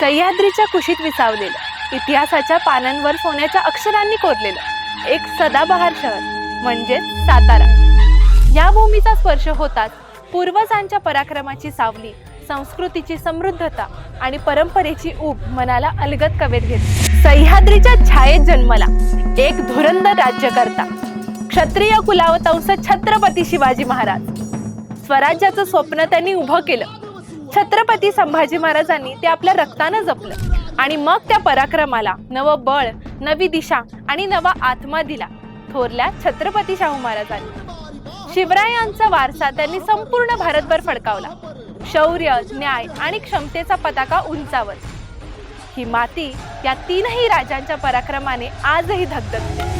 सह्याद्रीच्या कुशीत विसावलेलं. इतिहासाच्या पानांवर सोन्याच्या अक्षरांनी कोरलेलं. एक सदाबहार शहर म्हणजेच सातारा. या भूमीचा स्पर्श होताच पूर्वजांच्या पराक्रमाची सावली संस्कृतीची समृद्धता आणि परंपरेची ऊब मनाला अलगद कवेत घेते. सह्याद्रीच्या छायेत जन्मला एक धुरंदर राज्यकर्ता क्षत्रिय कुलावतंस छत्रपती शिवाजी महाराज. स्वराज्याचं स्वप्न त्यांनी उभं केलं. छत्रपती संभाजी महाराजांनी ते आपल्या रक्तानं जपलं. आणि मग त्या पराक्रमाला नवं बळ नवी दिशा आणि नवा आत्मा दिला. थोरल्या छत्रपती शाहू महाराजांनी. शिवरायांचा वारसा त्यांनी संपूर्ण भारतभर फडकावला. शौर्य न्याय आणि क्षमतेचा पताका उंचावर. ही माती या तीनही राजांच्या पराक्रमाने आजही धगधगते.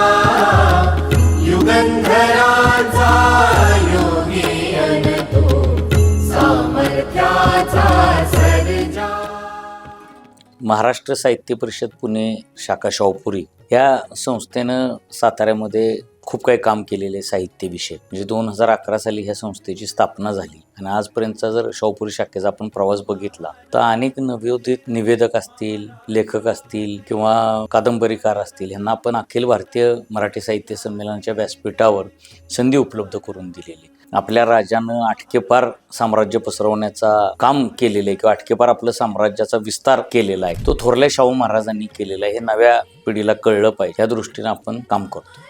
महाराष्ट्र साहित्य परिषद पुणे शाखा शाहपुरी या संस्थेनं साताऱ्यामध्ये खूप काही काम केलेले आहे साहित्यविषयक. म्हणजे दोन हजार अकरा साली ह्या संस्थेची स्थापना झाली. आणि आजपर्यंतचा जर शाहपुरी शाखेचा आपण प्रवास बघितला तर अनेक नवोदित निवेदक असतील लेखक असतील किंवा कादंबरीकार असतील यांना आपण अखिल भारतीय मराठी साहित्य संमेलनाच्या व्यासपीठावर संधी उपलब्ध करून दिलेली आपल्या राजानं आटकेपार साम्राज्य पसरवण्याचा काम केलेलं आहे किंवा आटकेपार आपलं साम्राज्याचा विस्तार केलेला आहे. तो थोरल्या शाहू महाराजांनी केलेला आहे. हे नव्या पिढीला कळलं पाहिजे. या दृष्टीने आपण काम करतो.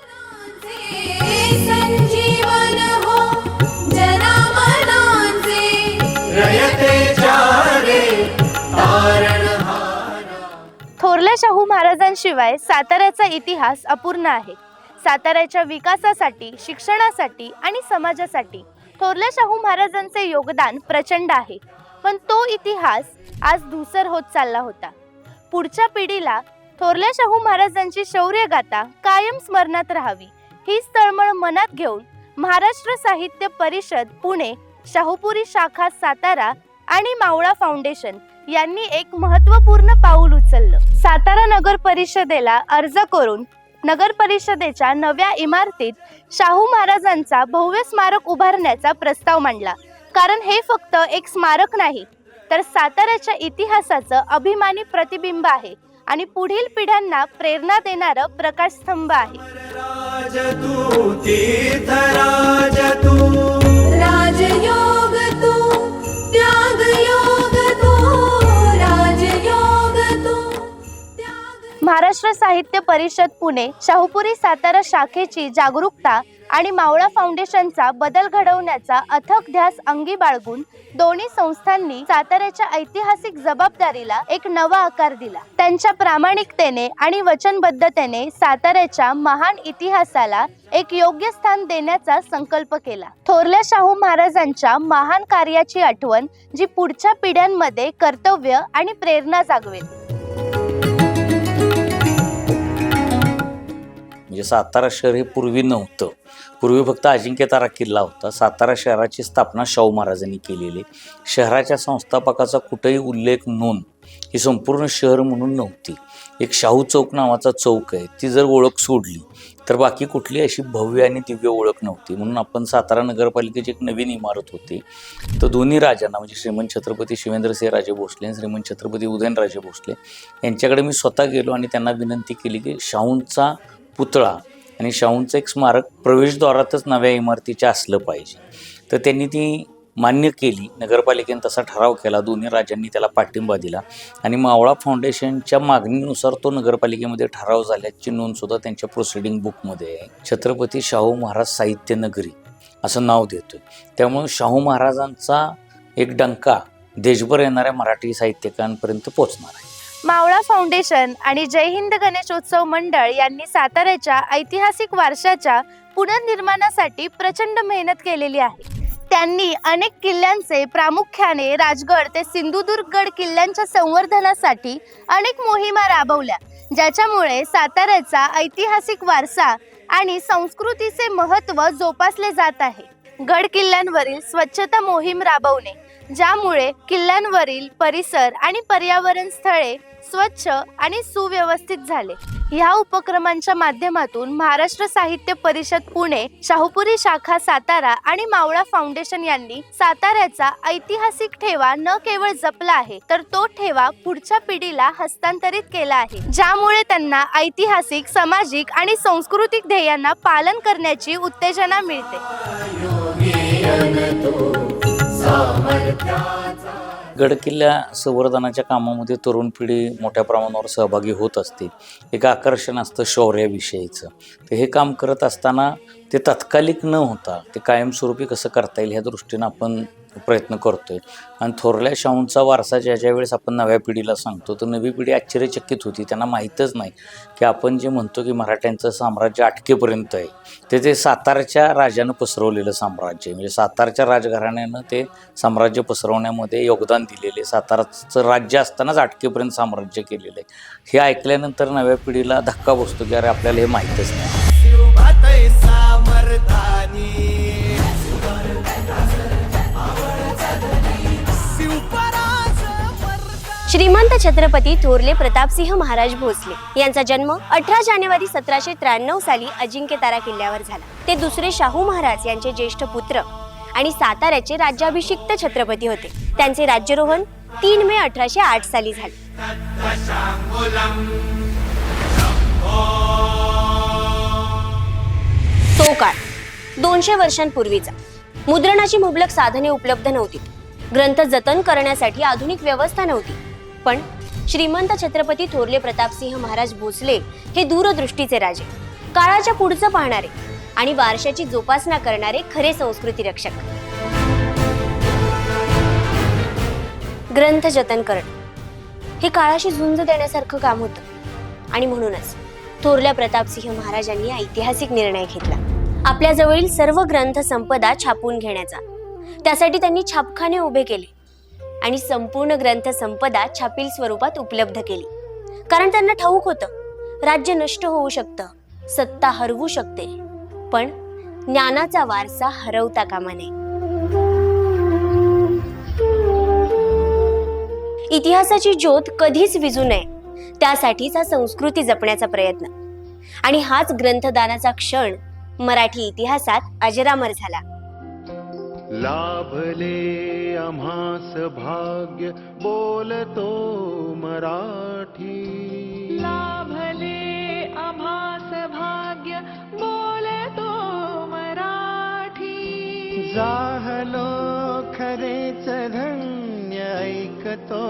थोरल्या शाहू महाराजांशिवाय साताऱ्याचा इतिहास अपूर्ण आहे. साताऱ्याच्या विकासासाठी शिक्षणासाठी आणि समाजासाठी थोरल्या शाहू महाराजांचे योगदान प्रचंड आहे. पण तो इतिहास आज धूसर होत चालला होता. पुढच्या पिढीला थोरल्या शाहू महाराजांची शौर्यगाथा कायम स्मरणात राहावी हीच तळमळ मनात घेऊन महाराष्ट्र साहित्य परिषद पुणे शाहूपुरी शाखा सातारा आणि मावळा फाउंडेशन यांनी एक महत्त्वपूर्ण पाऊल उचललं. सातारा नगर परिषदेला अर्ज करून नगर परिषदेच्या नव्या इमारतीत शाहू महाराजांचा भव्य स्मारक उभारण्याचा प्रस्ताव मांडला. कारण हे फक्त एक स्मारक नाही तर साताऱ्याच्या इतिहासाचं अभिमानी प्रतिबिंब आहे आणि पुढील पिढ्यांना प्रेरणा देणारं प्रकाशस्तंभ आहे. तू राजयोग तू त्यागयोग महाराष्ट्र साहित्य परिषद पुणे शाहूपुरी सातारा शाखेची जागरूकता आणि मावळा फाउंडेशनचा बदल घडवण्याचा अथक ध्यास अंगी बाळगून दोन्ही संस्थांनी साताऱ्याच्या ऐतिहासिक जबाबदारीला एक नवा आकार दिला. त्यांच्या प्रामाणिकतेने आणि वचनबद्धतेने साताऱ्याच्या महान इतिहासाला एक योग्य स्थान देण्याचा संकल्प केला. थोरल्या शाहू महाराजांच्या महान कार्याची आठवण जी पुढच्या पिढ्यांमध्ये कर्तव्य आणि प्रेरणा जागवेल. म्हणजे सातारा शहर हे पूर्वी नव्हतं. पूर्वी फक्त अजिंक्यतारा किल्ला होता. सातारा शहराची स्थापना शाहू महाराजांनी केलेली. शहराच्या संस्थापकाचा कुठेही उल्लेख नोंद ही संपूर्ण शहर म्हणून नव्हती. एक शाहू चौक नावाचा चौक आहे. ती जर ओळख सोडली तर बाकी कुठली अशी भव्य आणि दिव्य ओळख नव्हती. म्हणून आपण सातारा नगरपालिकेची एक नवीन इमारत होती. तर दोन्ही राजांना म्हणजे श्रीमंत छत्रपती शिवेंद्रसिंह राजे भोसले आणि श्रीमंत छत्रपती उदयनराजे भोसले यांच्याकडे मी स्वतः गेलो आणि त्यांना विनंती केली की शाहूंचा पुतळा आणि शाहूंचं एक स्मारक प्रवेशद्वारातच नव्या इमारतीच्या असलं पाहिजे. तर त्यांनी ती मान्य केली. नगरपालिकेने तसा ठराव केला. दोन्ही राज्यांनी त्याला पाठिंबा दिला. आणि मावळा फाउंडेशनच्या मागणीनुसार तो नगरपालिकेमध्ये ठराव झाल्याची नोंदसुद्धा त्यांच्या प्रोसिडिंग बुकमध्ये आहे. छत्रपती शाहू महाराज साहित्य नगरी असं नाव देतो त्यामुळे शाहू महाराजांचा एक डंका देशभर येणाऱ्या मराठी साहित्यिकांपर्यंत पोचणार आहे. मावळा फाउंडेशन आणि जय हिंद गणेशोत्सव मंडळ यांनी साताऱ्याच्या ऐतिहासिक वारशाच्या पुनर्निर्माणासाठी प्रचंड मेहनत केलेली आहे. त्यांनी अनेक किल्ल्यांचे प्रामुख्याने राजगड ते सिंधुदुर्गगड किल्ल्यांच्या संवर्धनासाठी अनेक मोहिमा राबवल्या ज्याच्यामुळे साताऱ्याचा ऐतिहासिक वारसा आणि संस्कृतीचे महत्त्व जोपासले जात आहे. गड किल्ल्यांवरील स्वच्छता मोहीम राबवणे ज्यामुळे किल्ल्यांवरील परिसर आणि पर्यावरण स्थळे स्वच्छ आणि सुव्यवस्थित झाले. ह्या उपक्रमांच्या माध्यमातून महाराष्ट्र साहित्य परिषद पुणे शाहूपुरी शाखा सातारा आणि मावळा फाउंडेशन यांनी साताऱ्याचा ऐतिहासिक ठेवा न केवळ जपला आहे तर तो ठेवा पुढच्या पिढीला हस्तांतरित केला आहे. ज्यामुळे त्यांना ऐतिहासिक सामाजिक आणि सांस्कृतिक ध्येयांना पालन करण्याची उत्तेजना मिळते. गडकिल्ल्या संवर्धनाच्या कामामध्ये तरुण पिढी मोठ्या प्रमाणावर सहभागी होत असते. एक आकर्षण असतं शौर्याविषयीचं. तर हे काम करत असताना ते तात्कालिक न होता ते कायमस्वरूपी कसं करता येईल ह्या दृष्टीनं आपण प्रयत्न करतोय. आणि थोरल्या शाहूंचा वारसा ज्या ज्या वेळेस आपण नव्या पिढीला सांगतो तर नवी पिढी आश्चर्यचकित होती. त्यांना माहीतच नाही की आपण जे म्हणतो की मराठ्यांचं साम्राज्य अटकेपर्यंत आहे ते ते सातारच्या राजानं पसरवलेलं साम्राज्य आहे. म्हणजे सातारच्या राजघराण्यानं ते साम्राज्य पसरवण्यामध्ये योगदान दिलेले साताराचं राज्य असतानाच अटकेपर्यंत साम्राज्य केलेलं आहे. हे ऐकल्यानंतर नव्या पिढीला धक्का बसतो की अरे आपल्याला हे माहीतच नाही. श्रीमंत छत्रपती थोरले प्रतापसिंह महाराज भोसले यांचा जन्म अठरा जानेवारी सतराशे त्र्याण्णव साली अजिंक्यतारा किल्ल्यावर झाला. ते दुसरे शाहू महाराज यांचे ज्येष्ठ पुत्र आणि साताऱ्याचे राज्याभिषिक्त छत्रपती होते. त्यांचे राज्यरोहण तीन मे अठराशे आठ साली झाले. तो काळ दोनशे वर्षांपूर्वीचा. मुद्रणाची मुबलक साधने उपलब्ध नव्हती. ग्रंथ जतन करण्यासाठी आधुनिक व्यवस्था नव्हती. पण श्रीमंत छत्रपती थोरले प्रतापसिंह महाराज भोसले हे दूरदृष्टीचे राजे. काळाच्या पुढचं पाहणारे आणि वारशाची जोपासना करणारे खरे संस्कृती रक्षक. ग्रंथ जतन करणं. हे काळाशी झुंज देण्यासारखं काम होतं. आणि म्हणूनच थोरल्या प्रतापसिंह महाराजांनी ऐतिहासिक निर्णय घेतला. आपल्याजवळील सर्व ग्रंथ संपदा छापून घेण्याचा. त्यासाठी त्यांनी छापखाने उभे केले. आणि संपूर्ण ग्रंथ संपदा छापील स्वरूपात उपलब्ध केली. कारण त्यांना ठाऊक होतं राज्य नष्ट होऊ शकतं सत्ता हरवू शकते पण ज्ञानाचा वारसा हरवता कामा नये. इतिहासाची ज्योत कधीच विजू नये त्यासाठीचा संस्कृती जपण्याचा प्रयत्न. आणि हाच ग्रंथदानाचा क्षण मराठी इतिहासात अजरामर झाला. लाभले आम्हास भाग्य बोलतो मराठी. लाभले आम्हास भाग्य बोलतो मराठी. जाहलो खरेच धन्य ऐकतो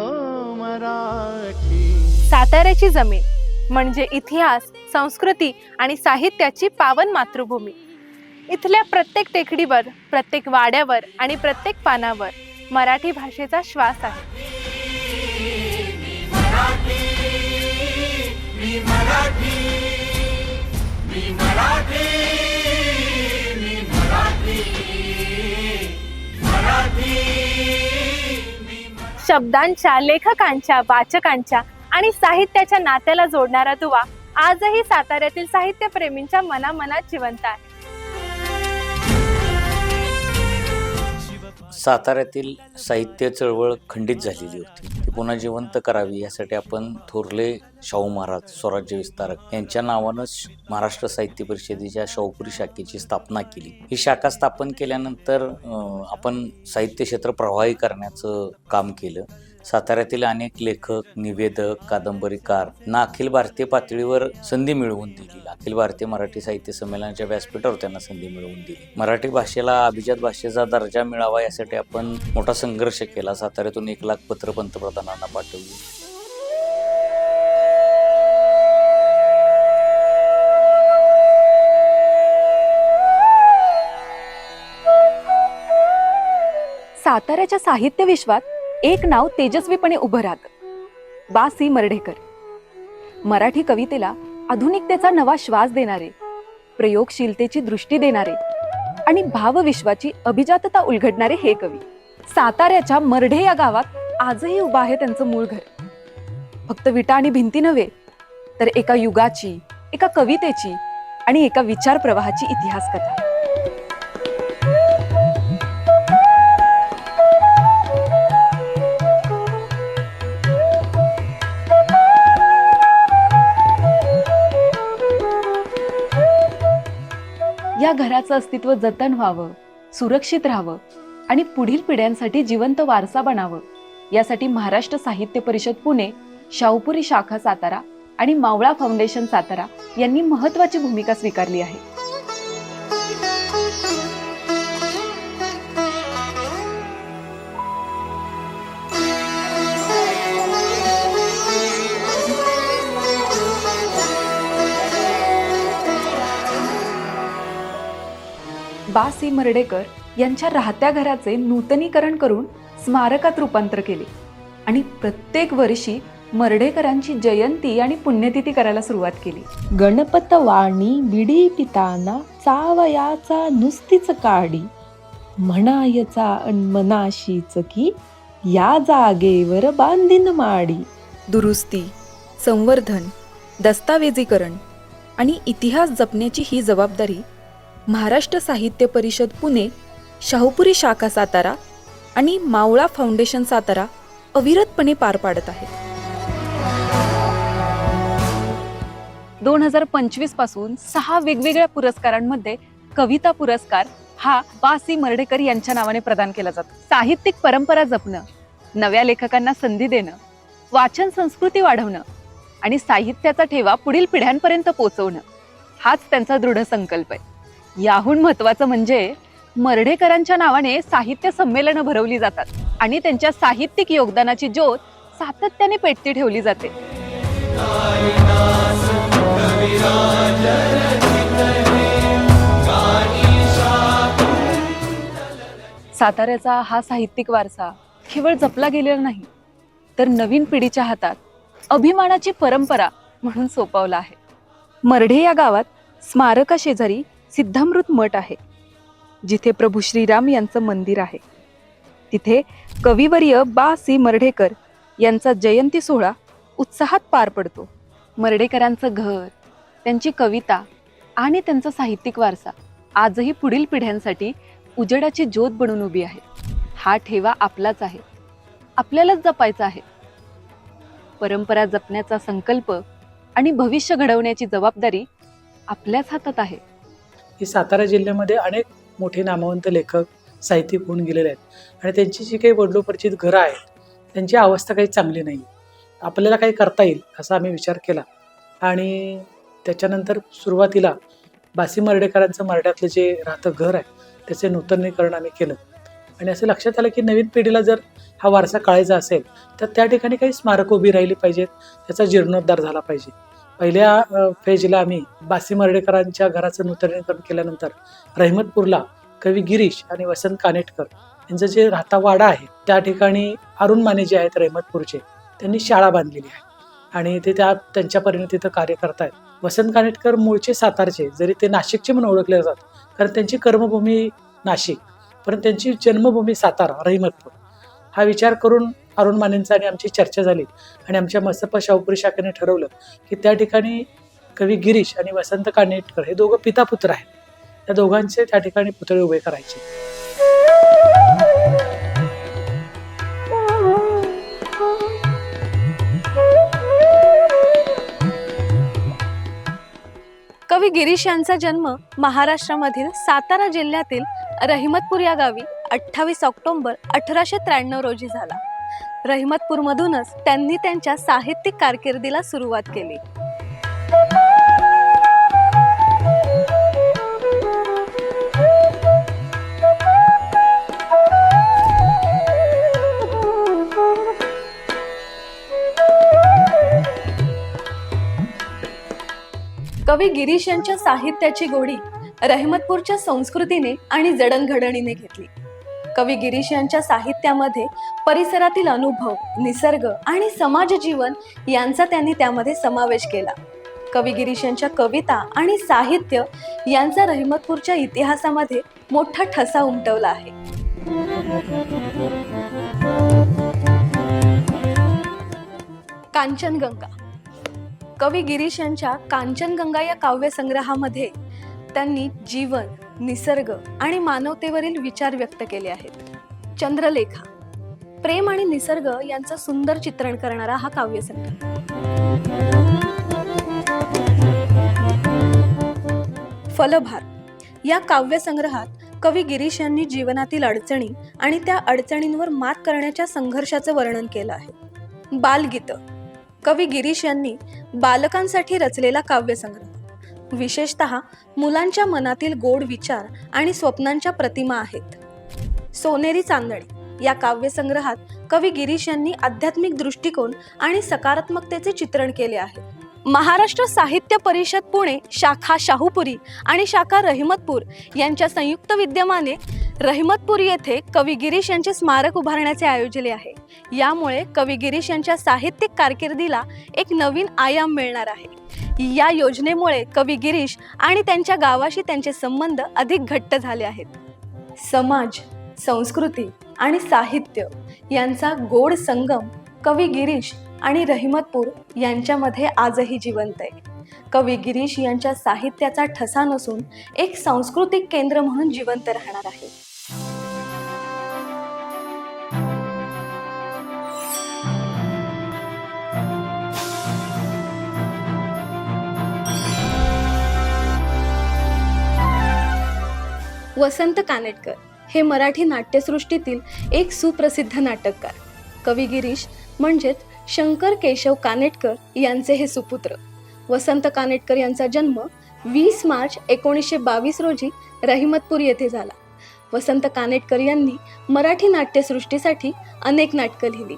मराठी. साताऱ्याची जमीन म्हणजे इतिहास संस्कृती आणि साहित्याची पावन मातृभूमी. इथल्या प्रत्येक टेकडीवर प्रत्येक वाड्यावर आणि प्रत्येक पानावर मराठी भाषेचा श्वास आहे. शब्दांच्या लेखकांच्या वाचकांच्या आणि साहित्याच्या नात्याला जोडणारा दुवा आजही साताऱ्यातील साहित्यप्रेमींच्या मनामनात जिवंत आहे. साताऱ्यातील साहित्य चळवळ खंडित झालेली होती. ती पुन्हा जिवंत करावी यासाठी आपण थोरले शाहू महाराज स्वराज्य विस्तारक यांच्या नावानंच महाराष्ट्र साहित्य परिषदेच्या शाहूपुरी शाखेची स्थापना केली. ही शाखा स्थापन केल्यानंतर आपण साहित्य क्षेत्र प्रवाही करण्याचं काम केलं. साताऱ्यातील अनेक लेखक निवेदक कादंबरीकार ना अखिल भारतीय पातळीवर संधी मिळवून दिली. अखिल भारतीय मराठी साहित्य संमेलनाच्या व्यासपीठावर त्यांना संधी मिळवून दिली. मराठी भाषेला अभिजात भाषेचा दर्जा मिळावा यासाठी आपण मोठा संघर्ष केला. साताऱ्यातून एक लाख पत्र पंतप्रधानांना पाठवली. साताऱ्याच्या साहित्य विश्वात एक नाव तेजस्वीपणे उभं राहतं. बा सी मर्ढेकर. मराठी कवितेला आधुनिकतेचा नवा श्वास देणारे प्रयोगशीलतेची दृष्टी देणारे आणि भावविश्वाची अभिजातता उलगडणारे हे कवी. साताऱ्याच्या मर्ढे या गावात आजही उभं आहे त्यांचं मूळ घर. फक्त विटा आणि भिंती नव्हे तर एका युगाची एका कवितेची आणि एका विचार प्रवाहाची इतिहास कथा या अस्तित्व जतन व्हावं सुरक्षित राहावं आणि पुढील पिढ्यांसाठी जिवंत वारसा बनावं. यासाठी महाराष्ट्र साहित्य परिषद पुणे शाहूपुरी शाखा सातारा आणि मावळा फाउंडेशन सातारा यांनी महत्वाची भूमिका स्वीकारली आहे. बा सी मर्डेकर यांच्या राहत्या घराचे नूतनीकरण करून स्मारकात रूपांतर केले. आणि प्रत्येक वर्षी मर्डेकरांची जयंती आणि पुण्यतिथी करायला सुरुवात केली. गणपत वाणी बिडी पिताना चावयाचा नुसतीच काडी म्हणायचा मनाशीच की या जागेवर बांधीन माडी. दुरुस्ती संवर्धन दस्तावेजीकरण आणि इतिहास जपण्याची ही जबाबदारी महाराष्ट्र साहित्य परिषद पुणे शाहूपुरी शाखा सातारा आणि मावळा फाउंडेशन सातारा अविरतपणे पार पाडत आहे दोन हजार पंचवीसपासून सहा वेगवेगळ्या पुरस्कारांमध्ये कविता पुरस्कार हा बासी मर्डेकर यांच्या नावाने प्रदान केला जातो. साहित्यिक परंपरा जपणं नव्या लेखकांना संधी देणं वाचन संस्कृती वाढवणं आणि साहित्याचा ठेवा पुढील पिढ्यांपर्यंत पोचवणं हाच त्यांचा दृढ संकल्प आहे. याहून महत्वाचं म्हणजे मर्ढेकरांच्या नावाने साहित्य संमेलनं भरवली जातात आणि त्यांच्या साहित्यिक योगदानाची ज्योत सातत्याने पेटती ठेवली जाते. साताऱ्याचा हा साहित्यिक वारसा केवळ जपला गेलेला नाही तर नवीन पिढीच्या हातात अभिमानाची परंपरा म्हणून सोपवला आहे. मर्ढे या गावात स्मारका शेजारी सिद्धामृत मठ आहे जिथे प्रभू श्रीराम यांचं मंदिर आहे. तिथे कविवर्य बा. सी. मर्ढेकर यांचा जयंती सोहळा उत्साहात पार पडतो. मर्ढेकरांचं घर त्यांची कविता आणि त्यांचा साहित्यिक वारसा आजही पुढील पिढ्यांसाठी उजेडाची ज्योत बनून उभी आहे. हा ठेवा आपलाच आहे. आपल्यालाच जपायचा आहे. परंपरा जपण्याचा संकल्प आणि भविष्य घडवण्याची जबाबदारी आपल्याच हातात आहे. की सातारा जिल्ह्यामध्ये अनेक मोठे नामवंत लेखक साहित्यिक होऊन गेलेले आहेत. आणि त्यांची जी काही वडलोपरिचित घरं आहेत त्यांची अवस्था काही चांगली नाही आपल्याला काही करता येईल असा आम्ही विचार केला. आणि त्याच्यानंतर सुरुवातीला बासी मर्डेकरांचं मराठ्यातलं जे राहतं घर आहे त्याचे नूतनीकरण आम्ही केलं. आणि असं लक्षात आलं की नवीन पिढीला जर हा वारसा काळायचा असेल तर त्या ठिकाणी काही स्मारकं उभी राहिली पाहिजेत त्याचा जीर्णोद्धार झाला पाहिजे. पहिल्या फेजला आम्ही बासी मर्डेकरांच्या घराचं नूतनीकरण केल्यानंतर रहिमतपूरला कवी गिरीश आणि वसंत कानेटकर यांचं जे राहता वाडा आहे त्या ठिकाणी अरुण माने जे आहेत रहिमतपूरचे त्यांनी शाळा बांधलेली आहे. आणि ते त्या त्यांच्या परीने तिथं कार्य करतायत. वसंत कानेटकर मूळचे सातारचे जरी ते नाशिकचे म्हणून ओळखले जातात कारण त्यांची कर्मभूमी नाशिक परंतु त्यांची जन्मभूमी सातारा रहिमतपूर. हा विचार करून अरुण मानेंचा आणि आमची चर्चा झाली. आणि आमच्या मसप शाहूपुरी शाखेने ठरवलं की त्या ठिकाणी कवी गिरीश आणि वसंत कानेटकर हे दोघं पितापुत्र आहेत. त्या दोघांचे त्या ठिकाणी पुतळे उभे करायचे. कवी गिरीश यांचा जन्म महाराष्ट्रामधील सातारा जिल्ह्यातील रहिमतपूर या गावी अठ्ठावीस ऑक्टोबर अठराशे त्र्याण्णव रोजी झाला. रहिमतपूरमधूनच त्यांनी त्यांच्या साहित्यिक कारकिर्दीला सुरुवात केली. कवी गिरीश यांच्या साहित्याची गोडी रहमतपूरच्या संस्कृतीने आणि जडणघडणीने घेतली. कवी गिरीश यांच्या साहित्यामध्ये परिसरातील अनुभव निसर्ग आणि समाज जीवन यांचा त्यांनी त्यामध्ये समावेश केला. कवी गिरीश यांच्या कविता आणि साहित्य यांचा रहिमतपूरच्या इतिहासामध्ये मोठा ठसा उमटवला आहे. कांचनगंगा. कवी गिरीश यांच्या कांचनगंगा या काव्यसंग्रहामध्ये त्यांनी जीवन निसर्ग आणि मानवतेवरील विचार व्यक्त केले आहेत. चंद्रलेखा. प्रेम आणि निसर्ग यांचं सुंदर चित्रण करणारा हा काव्यसंग्रह. फलभार. या काव्यसंग्रहात कवी गिरीश यांनी जीवनातील अडचणी आणि त्या अडचणींवर मात करण्याच्या संघर्षाचं वर्णन केलं आहे. बालगीत. कवी गिरीश यांनी बालकांसाठी रचलेला काव्यसंग्रह. विशेषत मुलांच्या मनातील गोड विचार आणि स्वप्नांच्या प्रतिमा आहेत. सोनेरी चांदणी या काव्यसंग्रहात कवी गिरीश यांनी आध्यात्मिक दृष्टिकोन आणि सकारात्मकतेचे चित्रण केले आहे. महाराष्ट्र साहित्य परिषद पुणे शाखा शाहूपुरी आणि शाखा रहिमतपूर यांच्या संयुक्त विद्यमाने रहिमतपूर येथे कवी गिरीश यांचे स्मारक उभारण्याचे आयोजले आहे. यामुळे कवी गिरीश यांच्या साहित्यिक कारकिर्दीला एक नवीन आयाम मिळणार आहे. या योजनेमुळे कवी गिरीश आणि त्यांच्या गावाशी त्यांचे संबंध अधिक घट्ट झाले आहेत. समाज संस्कृती आणि साहित्य यांचा गोड संगम कवी गिरीश आणि रहिमतपूर यांच्यामध्ये आजही जिवंत आहे. कवी गिरीश यांच्या साहित्याचा ठसा नसून एक सांस्कृतिक केंद्र म्हणून जिवंत राहणार आहे. वसंत कानेटकर हे मराठी नाट्यसृष्टीतील एक सुप्रसिद्ध नाटककार. कवी गिरीश म्हणजेच शंकर केशव कानेटकर यांचे हे सुपुत्र. वसंत कानेटकर यांचा जन्म वीस मार्च एकोणीसशे बावीस रोजी रहिमतपूर येथे झाला. वसंत कानेटकर यांनी मराठी नाट्यसृष्टीसाठी अनेक नाटकं लिहिली.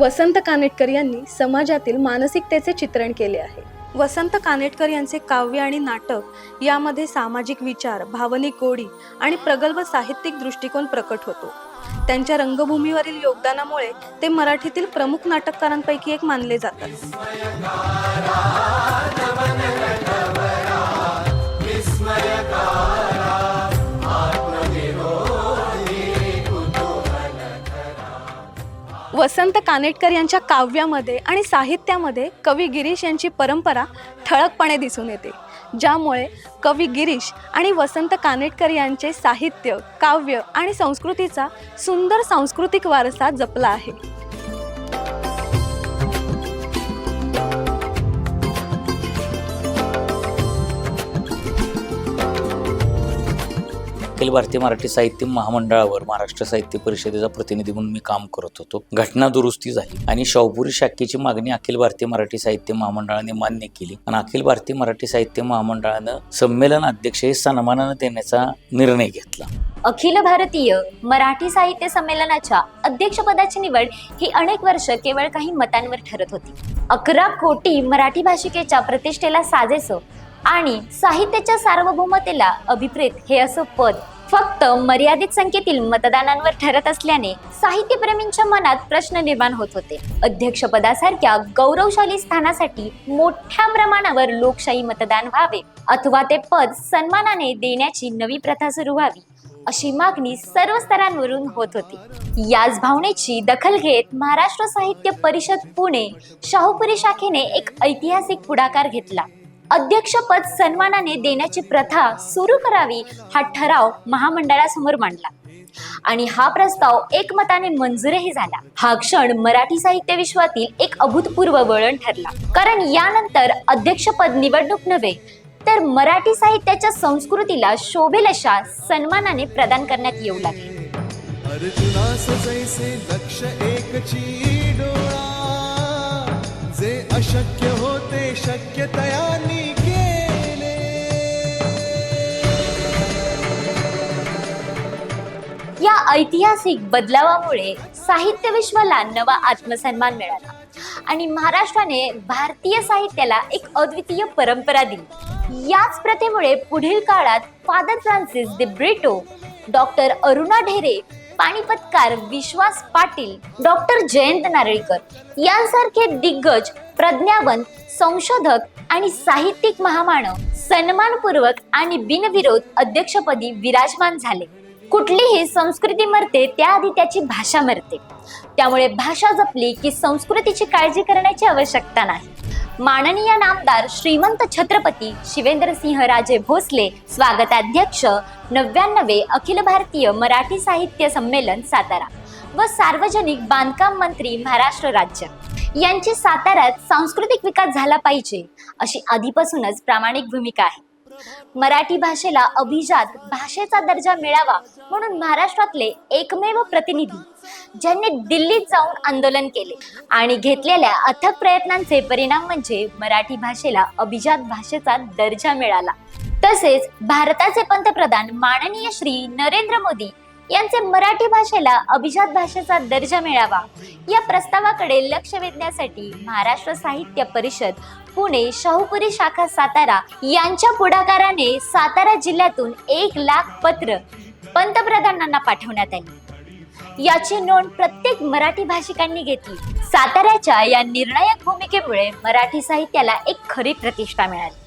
वसंत कानेटकर यांनी समाजातील मानसिकतेचे चित्रण केले आहे. वसंत कानेटकर यांचे काव्य आणि नाटक यामध्ये सामाजिक विचार भावनिक गोडी आणि प्रगल्भ साहित्यिक दृष्टिकोन प्रकट होतो. त्यांच्या रंगभूमीवरील योगदानामुळे ते मराठीतील प्रमुख नाटककारांपैकी एक मानले जातात. वसंत कानेटकर यांच्या काव्यामध्ये आणि साहित्यामध्ये कवी गिरीश यांची परंपरा ठळकपणे दिसून येते. ज्यामुळे कवी गिरीश आणि वसंत कानेटकर यांचे साहित्य काव्य आणि संस्कृतीचा सुंदर सांस्कृतिक वारसा जपला आहे. अखिल भारतीय मराठी साहित्य महामंडळावर महाराष्ट्र साहित्य परिषदेचा प्रतिनिधी म्हणून मी काम करत होतो. घटना दुरुस्ती झाली आणि शाहपुरी शाखेची मागणी अखिल भारतीय मराठी साहित्य महामंडळाने मान्य केली. आणि अखिल भारतीय मराठी साहित्य महामंडळानं संमेलन अध्यक्ष हे सन्मानानं देण्याचा निर्णय घेतला. अखिल भारतीय मराठी साहित्य संमेलनाच्या अध्यक्षपदाची निवड ही अनेक वर्ष केवळ काही मतांवर ठरत होती. अकरा कोटी मराठी भाषिकेच्या प्रतिष्ठेला साजेसं आणि साहित्याच्या सार्वभौमतेला अभिप्रेत हे असं पद फक्त मर्यादित संख्येतील मतदानांवर ठरत असल्याने साहित्यप्रेमींच्या मनात प्रश्न निर्माण होत होते. अध्यक्षपदासारख्या गौरवशाली स्थानासाठी मोठ्या प्रमाणावर लोकशाही मतदान व्हावे अथवा ते पद सन्मानाने देण्याची नवी प्रथा सुरू व्हावी अशी मागणी सर्व स्तरांवरून होत होती. याच भावनेची दखल घेत महाराष्ट्र साहित्य परिषद पुणे शाहूपुरी शाखेने एक ऐतिहासिक पुढाकार घेतला. अध्यक्षपद सन्मानाने देण्याची प्रथा सुरू करावी हा ठराव महामंडळासमोर मांडला. आणि हा प्रस्ताव एकमताने मंजूरही झाला. हा क्षण मराठी साहित्य विश्वातील एक अभूतपूर्व वळण ठरला. कारण यानंतर अध्यक्षपद निवडणूक नव्हे तर मराठी साहित्याच्या संस्कृतीला शोभेल अशा सन्मानाने प्रदान करण्यात येऊ लागले. अशक्य होते शक्य तयानी केले या ऐतिहासिक बदलावामुळे साहित्य विश्वाला नवा आत्मसन्मान मिळाला. आणि महाराष्ट्राने भारतीय साहित्याला एक अद्वितीय परंपरा दिली. याच प्रथेमुळे पुढील काळात father Francis de Brito doctor Aruna Dhere पाणीपतकार Vishwas Patil doctor Jayant Narlikar यांसारखे दिग्गज प्रज्ञावंत संशोधक आणि साहित्यिक महामानव सन्मानपूर्वक आणि बिनविरोध अध्यक्षपदी विराजमान झाले. कुठलीही संस्कृती मरते त्याआधी त्याची भाषा मरते. त्यामुळे भाषा जपली की संस्कृतीची काळजी करण्याची आवश्यकता नाही. माननीय नामदार श्रीमंत छत्रपती शिवेंद्रसिंह राजे भोसले स्वागताध्यक्ष नव्याण्णवे अखिल भारतीय मराठी साहित्य संमेलन सातारा व सार्वजनिक बांधकाम मंत्री महाराष्ट्र राज्य. यांची साताऱ्यात सांस्कृतिक विकास झाला पाहिजे अशी आधीपासूनच प्रामाणिक भूमिका आहे. मराठी भाषेला अभिजात भाषेचा दर्जा मिळावा म्हणून महाराष्ट्रातले एकमेव प्रतिनिधी ज्यांनी दिल्लीत जाऊन आंदोलन केले आणि घेतलेल्या अथक प्रयत्नांचे परिणाम म्हणजे मराठी भाषेला अभिजात भाषेचा दर्जा मिळाला. तसेच भारताचे पंतप्रधान माननीय श्री नरेंद्र मोदी यांचे मराठी भाषेला अभिजात भाषेचा दर्जा मिळावा या प्रस्तावाकडे लक्ष वेधण्यासाठी महाराष्ट्र साहित्य परिषद पुणे शाहूपुरी शाखा सातारा यांच्या पुढाकाराने सातारा जिल्ह्यातून एक लाख पत्र पंतप्रधानांना पाठवण्यात आली. याची नोंद प्रत्येक मराठी भाषिकांनी घेतली. साताऱ्याच्या या निर्णायक भूमिकेमुळे मराठी साहित्याला एक खरी प्रतिष्ठा मिळाली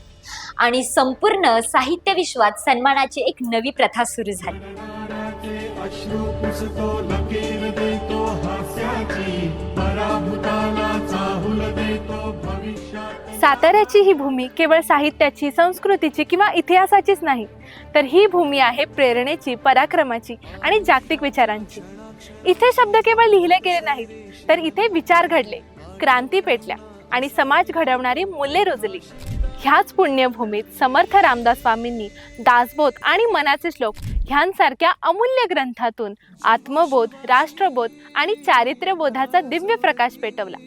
आणि संपूर्ण साहित्य विश्वात सन्मानाची एक नवी प्रथा सुरू झाली. साताऱ्याची ही भूमी केवळ साहित्याची संस्कृतीची किंवा इतिहासाचीच नाही तर ही भूमी आहे प्रेरणेची पराक्रमाची आणि जागतिक विचारांची. इथे शब्द केवळ लिहिले गेले नाहीत तर इथे विचार घडले क्रांती पेटल्या आणि समाज घडवणारी मूल्ये रुजली. ह्याच पुण्यभूमीत समर्थ रामदास स्वामींनी दासबोध आणि मनाचे श्लोक ह्यांसारख्या अमूल्य ग्रंथातून आत्मबोध राष्ट्रबोध आणि चारित्र्यबोधाचा दिव्य प्रकाश पेटवला.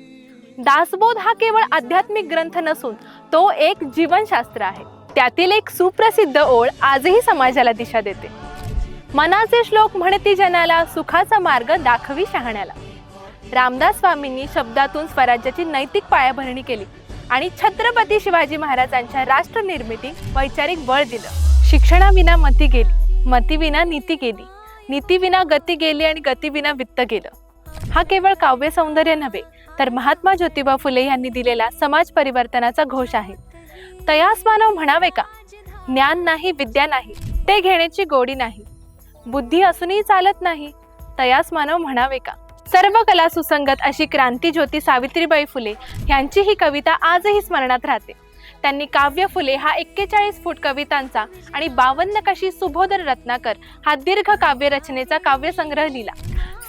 दासबोध हा केवळ आध्यात्मिक ग्रंथ नसून तो एक जीवनशास्त्र आहे. त्यातील एक सुप्रसिद्ध ओळ आजही समाजाला दिशा देते. मनाचे श्लोक म्हणती जनाला सुखाचा मार्ग दाखवी शहाण्याला. रामदास स्वामींनी शब्दातून स्वराज्याची नैतिक पायाभरणी केली आणि छत्रपती शिवाजी महाराजांच्या राष्ट्र निर्मिती वैचारिक बळ दिलं. शिक्षणाविना मती गेली मतीविना नीती गेली नीतीविना गती गेली आणि गतीविना वित्त गेलं. हा केवळ काव्य सौंदर्य नव्हे तर महात्मा ज्योतिबा फुले यांनी दिलेला समाज परिवर्तनाचा घोष आहे. तयास मानव म्हणावे का? ज्ञान नाही विद्या नाही ते घेण्याची गोडी नाही. बुद्धी असूनही चालत नाही. तयास मानव म्हणावे का? सर्व कला सुसंगत अशी क्रांती ज्योती सावित्रीबाई फुले यांची ही कविता आजही स्मरणात राहते. त्यांनी काव्य फुले हा एक्केचाळीस फूट कवितांचा आणि बावन्न कशी सुबोधर रत्नाकर हा दीर्घ काव्य रचनेचा काव्यसंग्रह लिहिला.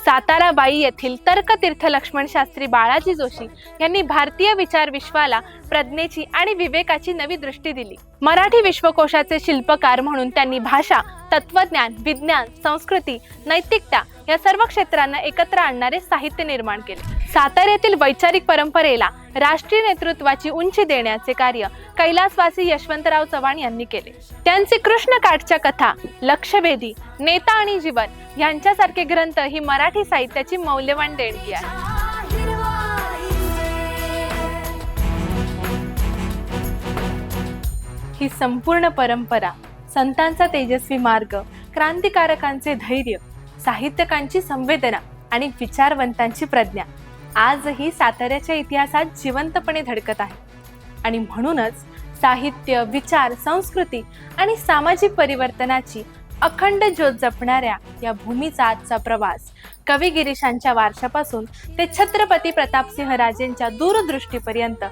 सातारा बाई येथील तर्कतीर्थ लक्ष्मण शास्त्री बाळाजी जोशी यांनी भारतीय विचार विश्वाला प्रज्ञेची आणि विवेकाची नवी दृष्टी दिली. मराठी विश्वकोशाचे शिल्पकार म्हणून त्यांनी भाषा तत्वज्ञान विज्ञान संस्कृती नैतिकता या सर्व क्षेत्रांना एकत्र आणणारे साहित्य निर्माण केले. साताऱ्यातील वैचारिक परंपरेला राष्ट्रीय नेतृत्वाची उंची देण्याचे कार्य कैलासवासी यशवंतराव चव्हाण यांनी केले. त्यांचे कृष्णकाठच्या कथा लक्षवेधी नेता आणि जीवन यांच्यासारखे ग्रंथ ही मराठी साहित्याची मौल्यवान देणगी आहे. ही संपूर्ण परंपरा संतांचा तेजस्वी मार्ग क्रांतिकारकांचे धैर्य साहित्यकांची संवेदना आणि विचारवंतांची प्रज्ञा आजही साताऱ्याच्या इतिहासात जिवंतपणे धडकत आहे. आणि म्हणूनच साहित्य विचार संस्कृती आणि सामाजिक परिवर्तनाची अखंड ज्योत जपणाऱ्या या भूमीचा आजचा प्रवास कवी गिरीशांच्या वारशापासून ते छत्रपती प्रतापसिंह राजेंच्या दूरदृष्टीपर्यंत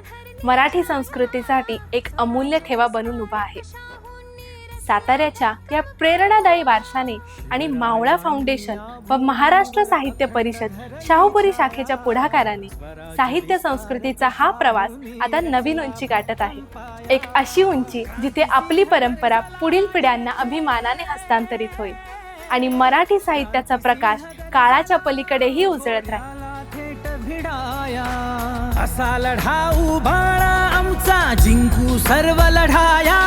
मराठी संस्कृतीसाठी एक अमूल्य ठेवा बनून उभा आहे. साताऱ्याच्या या प्रेरणादायी वारशाने आणि मावळा फाउंडेशन व महाराष्ट्र साहित्य परिषद शाहूपुरी शाखेच्या पुढाकाराने साहित्य संस्कृतीचा हा प्रवास आता नवीन उंची गाठत आहे. एक अशी उंची जिथे आपली परंपरा पुढील पिढ्यांना अभिमानाने हस्तांतरित होईल आणि मराठी साहित्याचा प्रकाश काळाच्या पलीकडेही उजळत राहील. असा लढा उभाळा आमचा जिंकू सर्व लढाया.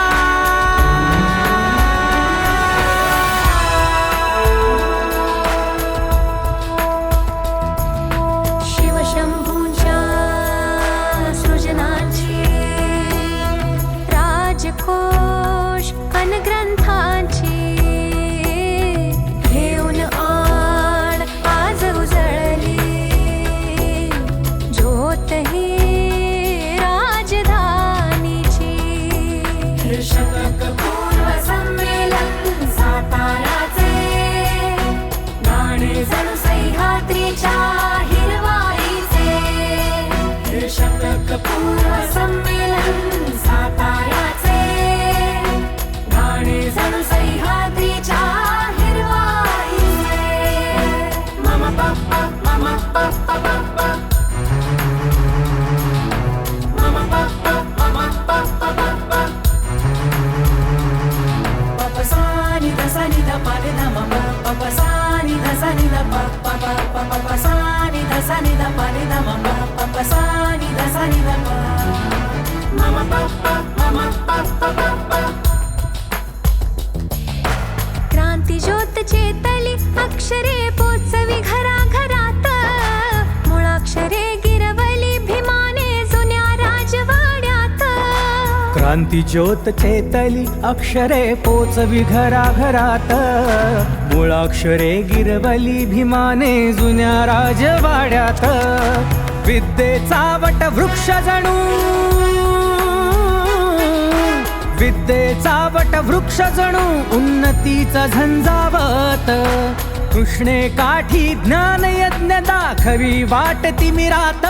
प पप्पा सानी ध सानी द प मम पप्पा मम पप्पा पप्पा क्रांती ज्योत चेतली अक्षरे पोचवी घरा घरात मुळाक्षरे गिरवली भीमाने जुन्या राजवाड्यात. क्रांती ज्योत चेतली अक्षरे पोचवी घराघरात. मुळाक्षरे गिरवली भीमाने जुन्या राजवाड्यात. विद्येचा वट वृक्ष जणू. विद्येचा वट वृक्ष जणू उन्नतीचा झंझावत. कृष्णे काठी ज्ञान यज्ञ दाखवी वाट तिमिरात